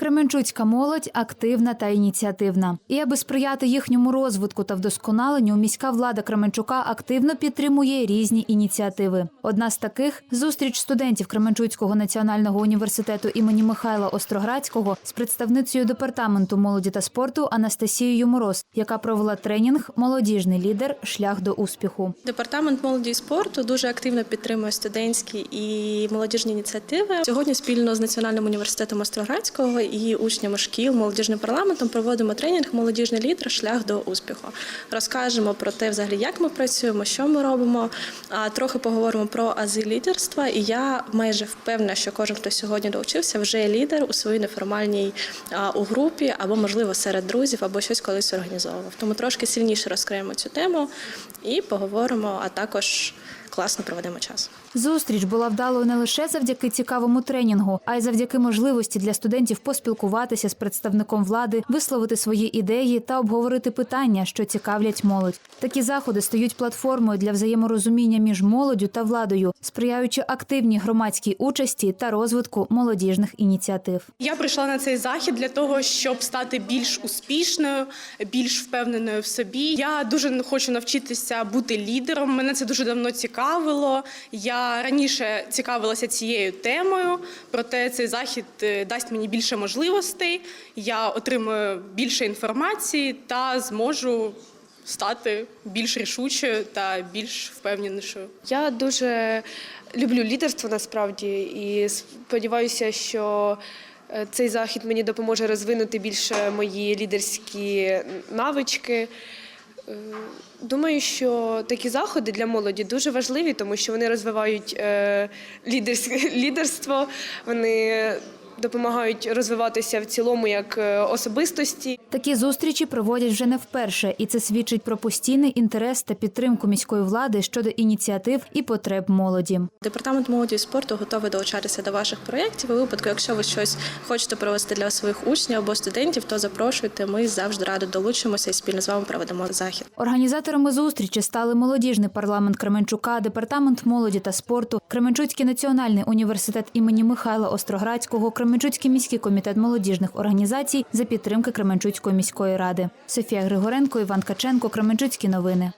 Кременчуцька молодь активна та ініціативна. І аби сприяти їхньому розвитку та вдосконаленню, міська влада Кременчука активно підтримує різні ініціативи. Одна з таких зустріч студентів Кременчуцького національного університету імені Михайла Остроградського з представницею департаменту молоді та спорту Анастасією Мороз, яка провела тренінг Молодіжний лідер шлях до успіху. Департамент молоді і спорту дуже активно підтримує студентські і молодіжні ініціативи. Сьогодні спільно з Національним університетом Остроградського і учнями шкіл молодіжним парламентом проводимо тренінг Молодіжний лідер шлях до успіху. Розкажемо про те, взагалі, як ми працюємо, що ми робимо. Трохи поговоримо про ази лідерства. І я майже впевнена, що кожен, хто сьогодні долучився, вже лідер у своїй неформальній у групі або, можливо, серед друзів, або щось колись організовував. Тому трошки сильніше розкриємо цю тему і поговоримо, а також класно проведемо час. Зустріч була вдалою не лише завдяки цікавому тренінгу, а й завдяки можливості для студентів поспілкуватися з представником влади, висловити свої ідеї та обговорити питання, що цікавлять молодь. Такі заходи стають платформою для взаєморозуміння між молоддю та владою, сприяючи активній громадській участі та розвитку молодіжних ініціатив. Я прийшла на цей захід для того, щоб стати більш успішною, більш впевненою в собі. Я дуже хочу навчитися бути лідером. Мене це дуже давно цікавило. Я раніше цікавилася цією темою, проте цей захід е, дасть мені більше можливостей. Я отримую більше інформації та зможу стати більш рішучою та більш впевненішою. Я дуже люблю лідерство насправді і сподіваюся, що е, цей захід мені допоможе розвинути більше мої лідерські навички. Е, Думаю, що такі заходи для молоді дуже важливі, тому що вони розвивають е, лідерство, вони допомагають розвиватися в цілому як е, особистості. Такі зустрічі проводять вже не вперше, і це свідчить про постійний інтерес та підтримку міської влади щодо ініціатив і потреб молоді. Департамент молоді і спорту готовий долучатися до ваших проєктів. У випадку, якщо ви щось хочете провести для своїх учнів або студентів, то запрошуйте. Ми завжди радо долучимося і спільно з вами проведемо захід. Організаторами зустрічі стали молодіжний парламент Кременчука, департамент молоді та спорту, Кременчуцький національний університет імені Михайла Остроградського, Кременчуцький міський комітет молодіжних організацій за підтримки Кременчуцької міської ради. Софія Григоренко, Іван Каченко, Кременчуцькі новини.